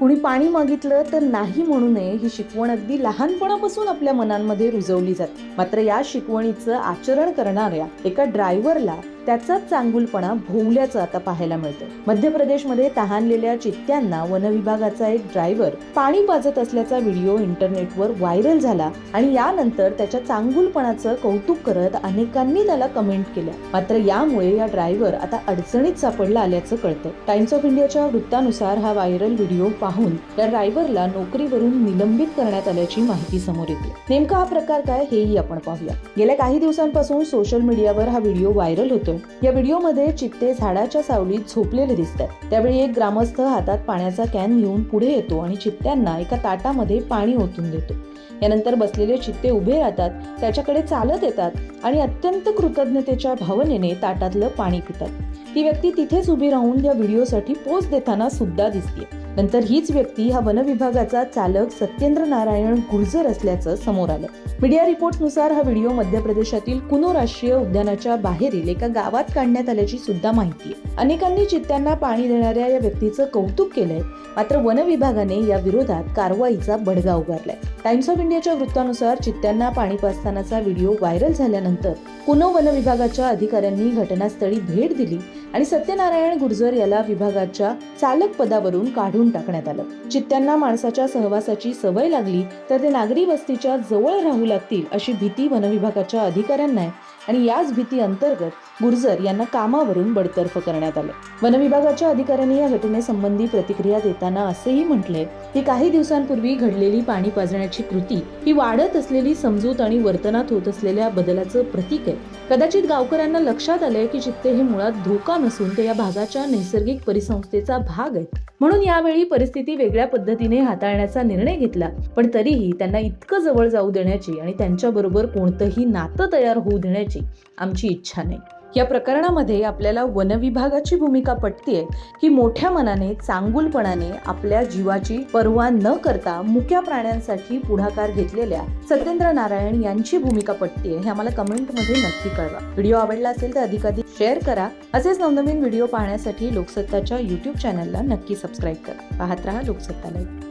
कुणी पाणी मागितलं तर नाही म्हणू नये ही शिकवण अगदी लहानपणापासून आपल्या मनांमध्ये रुजवली जाते. मात्र या शिकवणीचं आचरण करणाऱ्या एका ड्रायव्हरला त्याचाच चांगुलपणा भोवल्याचं आता पाहायला मिळतं मध्य प्रदेशमध्ये तहानलेल्या चित्त्यांना वनविभागाचा एक ड्रायव्हर पाणी पाजत असल्याचा व्हिडिओ इंटरनेटवर व्हायरल झाला आणि यानंतर त्याच्या चांगुलपणाचं कौतुक करत अनेकांनी त्याला कमेंट केल्या. मात्र यामुळे या ड्रायव्हर आता अडचणीत सापडला आल्याचं कळतं टाइम्स ऑफ इंडियाच्या वृत्तानुसार हा व्हायरल व्हिडिओ पाहून या ड्रायव्हरला नोकरीवरून निलंबित करण्यात आल्याची माहिती समोर येते. नेमका हा प्रकार काय हेही आपण पाहूया. गेल्या काही दिवसांपासून सोशल मीडियावर हा व्हिडिओ व्हायरल होतोय. या व्हिडिओमध्ये चित्ते झाडाच्या सावलीत झोपलेले दिसतात त्यावेळी एक ग्रामस्थ हातात पाण्याचा कॅन घेऊन पुढे येतो आणि चित्त्यांना एका ताटामध्ये पाणी ओतून देतो. यानंतर बसलेले चित्ते उभे राहतात त्याच्याकडे चालत येतात आणि अत्यंत कृतज्ञतेच्या भावनेने ताटातलं पाणी पितात. ती व्यक्ती तिथेच उभी राहून या व्हिडिओसाठी पोस्ट देताना सुद्धा दिसते नंतर हीच व्यक्ती हा वनविभागाचा चालक सत्येंद्र नारायण गुर्जर असल्याचं समोर आलं. मीडिया रिपोर्टनुसार हा व्हिडिओ मध्य प्रदेशातील कुनो राष्ट्रीय उद्यानाच्या बाहेरील एका गावात काढण्यात आल्याची सुद्धा माहिती आहे. अनेकांनी चित्त्यांना पाणी देणाऱ्या या व्यक्तीचं कौतुक केलंय मात्र वनविभागाने या विरोधात कारवाईचा बडगा उगारलाय. टाइम्स ऑफ इंडियाच्या वृत्तानुसार चित्त्यांना पाणी पाजतानाचा व्हिडिओ व्हायरल झाल्यानंतर पुनो वन विभागाच्या अधिकाऱ्यांनी घटनास्थळी भेट दिली आणि सत्यनारायण गुर्जर याला विभागाच्या चालक पदावरून काढून टाकण्यात आलं. चित्त्यांना माणसाच्या सहवासाची सवय लागली तर ते नागरी वस्तीच्या जवळ राहू लागतील अशी भीती वनविभागाच्या अधिकाऱ्यांना आहे आणि याच भीती अंतर्गत गुर्जर यांना कामावरून बडतर्फ करण्यात आलं. वनविभागाच्या अधिकाऱ्यांनी या घटनेसंबंधी प्रतिक्रिया देताना असेही म्हटले की काही दिवसांपूर्वी घडलेली पाणी पाजण्याची कृती ही वाढत असलेली समजूत आणि वर्तनात होत असलेल्या बदलाचं प्रतीक आहे. कदाचित गावकऱ्यांना लक्षात आलंय की चित्ते हे मुळात धोका नसून ते या भागाच्या नैसर्गिक परिसंस्थेचा भाग आहेत. म्हणून यावेळी परिस्थिती वेगळ्या पद्धतीने हाताळण्याचा निर्णय घेतला पण तरीही त्यांना इतकं जवळ जाऊ देण्याची आणि त्यांच्याबरोबर कोणतंही नातं तयार होऊ देण्याची आमची इच्छा नाही. या प्रकरणामध्ये आपल्याला वनविभागाची भूमिका पटतीये की मोठ्या मनाने चांगुलपणाने आपल्या जीवाची पर्वा न करता मुक्या प्राण्यांसाठी पुढाकार घेतलेल्या सत्येंद्र नारायण यांची भूमिका पटतीये हे आम्हाला कमेंटमध्ये नक्की कळवा. व्हिडिओ आवडला असेल तर अधिकाधिक शेअर करा. असेच नवनवीन व्हिडिओ पाहण्यासाठी लोकसत्ताच्या युट्यूब चॅनलला नक्की सबस्क्राईब करा. पाहत रहा लोकसत्ता लाईव्ह